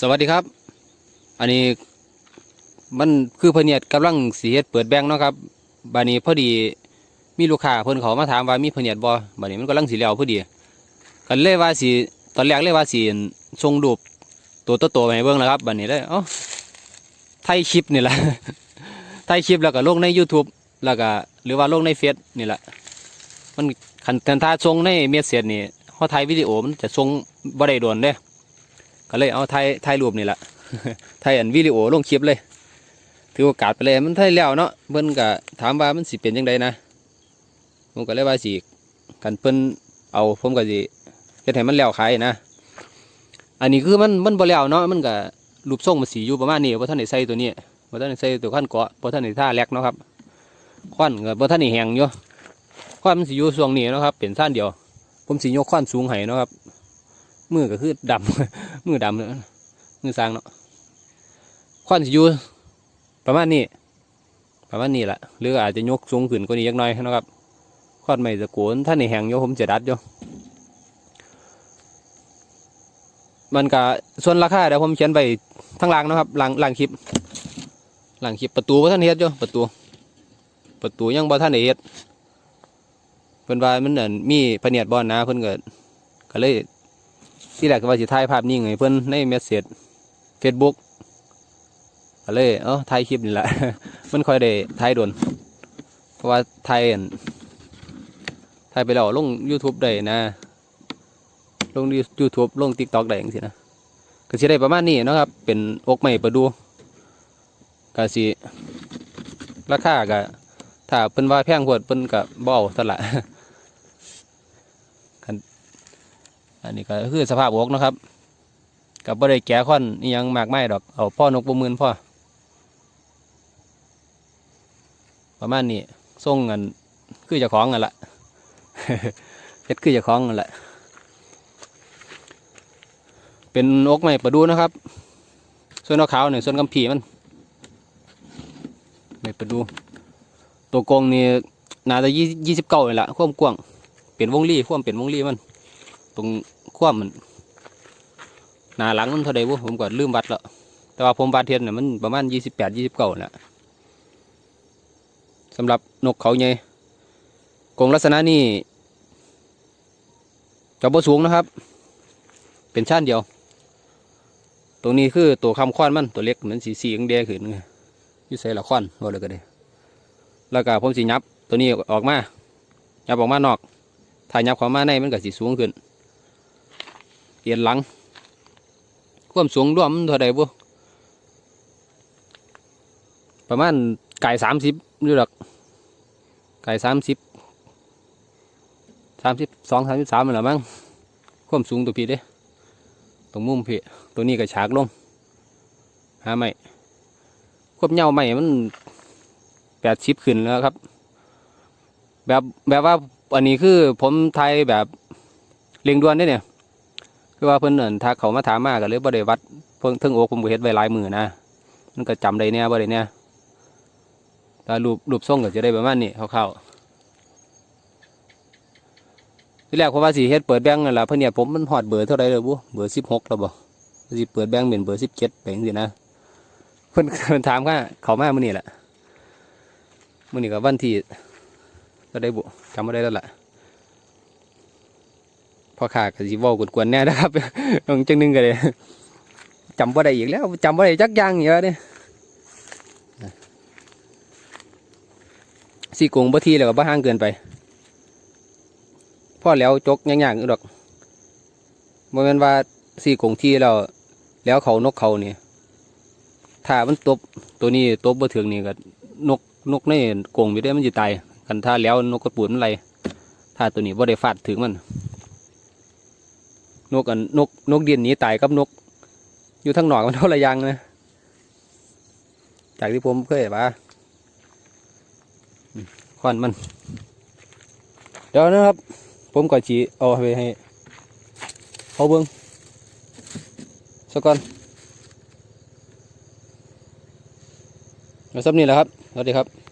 สวัสดีครับ อันนี้มันคือเพเนียดกำลังสีเฮ็ดเปิดแบงค์เนาะครับบานี้พอดีมีลูกค้าเพิ่นเขามาถามว่ามีเพเนียดบ่บานี้มันกำลังสีแล้วพอดีกันเลยว่าสีตอนแรกเลยว่าสีส่งรูปตัวโตๆไปให้เบิ่งแล้วครับบานี้เลยเอ้าไทยคลิปนี่แหละไทยคลิปแล้วก็ลงใน YouTube แล้วก็หรือว่าลงในเฟซนี่แหละมันคันแต่ถ้าส่งในเมสเซจนี่เฮาถ่ายวิดีโอมันจะส่งบ่ได้โดนเด้ ก็เลยเอาถ่ายถ่ายรูปนี่แหละถ่ายอันวิดีโอลงคลิปเลย ถือโอกาสไปเลยมันถ่ายแล้วเนาะเพิ่นก็ถามว่ามันสิเป็นยังไงนะผมก็เลยว่าสิกันเพิ่นเอาผมก็สิเฮ็ดให้มันแล้วขายนะอันนี้คือมันมันบ่แล้วเนาะมันก็รูปทรงมันสีอยู่ประมาณนี้บ่ทันได้ใส่ตัวนี้บ่ทันได้ใส่ตัวขั้นเกาะบ่ทันได้ท่าแลกเนาะครับควันก็บ่ทันได้แหงอยู่ควันมันสิอยู่ช่วงนี้เนาะครับเป็นซ่านเดียว ผมสิยกควันสูงให้เนาะครับ มือก็คือดำมือดำเลยมือสางเนาะควันสิอยู่ประมาณนี้ประมาณนี้แหละหรืออาจจะยกสูงขึ้นกว่านี้ยักน่อยนะครับควันไม่ตะโกนถ้าในแหงโยผมจะดัดโยมันก็ส่วนราคาเดี๋ยวผมเขียนไปทั้งลางนะครับลางล่างคลิปล่างคลิปประตูบ่ท่านเฮ็ดโยประตู ประตูยังบ่ท่านเฮ็ดเพิ่นว่ามันนั่นมีพเนียดบ่นะเพิ่นเก็ก็เลย ที่แรกก็ว่าสิถ่ายภาพนิ่งให้เพิ่นในเมสเซจเฟซบุ๊กก็เลยเอ้าถ่ายคลิปนี่แหละ มันค่อยได้ถ่ายโดนเพราะว่าถ่ายถ่ายไปแล้วลง YouTube ได้นะ ลง YouTube ลง TikTok ได้จังซี่นะก็สิได้ประมาณนี้นะครับ เป็นอกใหม่ประดูก็สิราคาก็ถ้าเพิ่นว่าแพงโพดเพิ่นก็บ่เอาซะละ อั นนี้ก็คือสภาพอกนะครับกับบ่ได้แก้ค่อนอิหยังมากไม่ดอกเอาพ่อนกประมืนพ่อ ประมาณนี้ส่งเงินคือจะของกันละเฮ็ดคือจะของกันละเป็นอกใหม่ประดูนะครับ ส่วนนกขาวเนี่ยส่วนกำผีมันไม่ประดู ตัวกรงนี่น่าจะยี่ยี่สิบเก้าเลยละควมกว้าง เป็นวงรีควมเป็นวงรีมัน ตรง ความมันหนาหลังมันเท่าใดวะผมก็ลืมวัดแล้วแต่ว่าผมวัดเทียนเนี่ยมันประมาณยี่สิบแปดยี่สิบเก้าแหละสำหรับนกเขาใหญ่กรงลักษณะนี้จะบ่สูงนะครับ เป็นชั้นเดียว ตรงนี้คือตัวคำค้อนมันตัวเล็กเหมือนสีสีแดงขึ้นยุ่ใส่ละค้อนว่าเลยก็ได้แล้วก็ผมสียับตัวนี้ออกมายับออกมานอก ถ้ายับเข้ามาในมันก็สิสูงขึ้น เอียนหลัง ความสูงรวมเท่าใดบุประมาณไก่สามสิบนี่หรอกไก่สามสิบสามสิบสองสามสิบสามมันละมั้งความสูงตัวพี่เด้ตรงมุมพี่ตัวนี้ก็ฉากลงหาไม่ควบเหย้าไม่มันแปดสิบขึ้นแล้วครับ แบบแบบว่าอันนี้คือผมไทยแบบเลียงด่วนเด้เนี่ย คือว่าเพิ่นเอิ้นทักเขามาถามมาก็เลยบ่ได้วัดเพิ่งเทิงอกผมก็เฮ็ดไว้หลายมือนะมันก็จำได้เนี่ยบ่ได้เนี่ยแต่รูปรูปทรงก็จะได้ประมาณนี้คร่าวๆที่แรกผมว่าสิเฮ็ดเปิดแบงค์นั่นล่ะเพิ่อนเนี่ยผมมันฮอดเบอร์เท่าใดเลยบุเบอร์16แล้วบ่สิเปิดแบงค์เป็นเบอร์17ไปจังซี่นะเพิ่อนเพิ่อนถามว่าเขามามื้อนี้แหละมื้อนี้ก็วันที่ก็ได้บุจำไม่ได้แล้วล่ะ พ่อข้าก็สิเว้ากวนๆแน่นะครับต้องจังหนึงก็เลยจำบ่าได้อีกแล้วจำบ่าได้จักอย่างเยอะเนี่ยสี่กงบ่ทีแล้วก็บ่ห่างเกินไปพ่อแล้วจกย่างๆอยู่ดอกบ่แม่นว่าสี่กงทีแล้วแล้วเขานกเขานี่ถ้ามันตบตัวนี้ตบบ่ถึงนี่ก็นกนกในกงอยู่ได้มันสิตายกันถ้าแล้วนกกระปูนมันไรถ้าตัวนี้ว่าได้ฟาดถึงมัน นกอันนกนกเดียนหนีตายกับนก อยู่ทั้งหนอกมันเท่าไรยังนะจากที่ผมเคยว่าอืมควันมัน เดี๋ยวนะครับ ผมก็จีเอาไปให้เขาเบิ้งสักก่อนแล้วซับนี่แหละครับสวัสดีครับ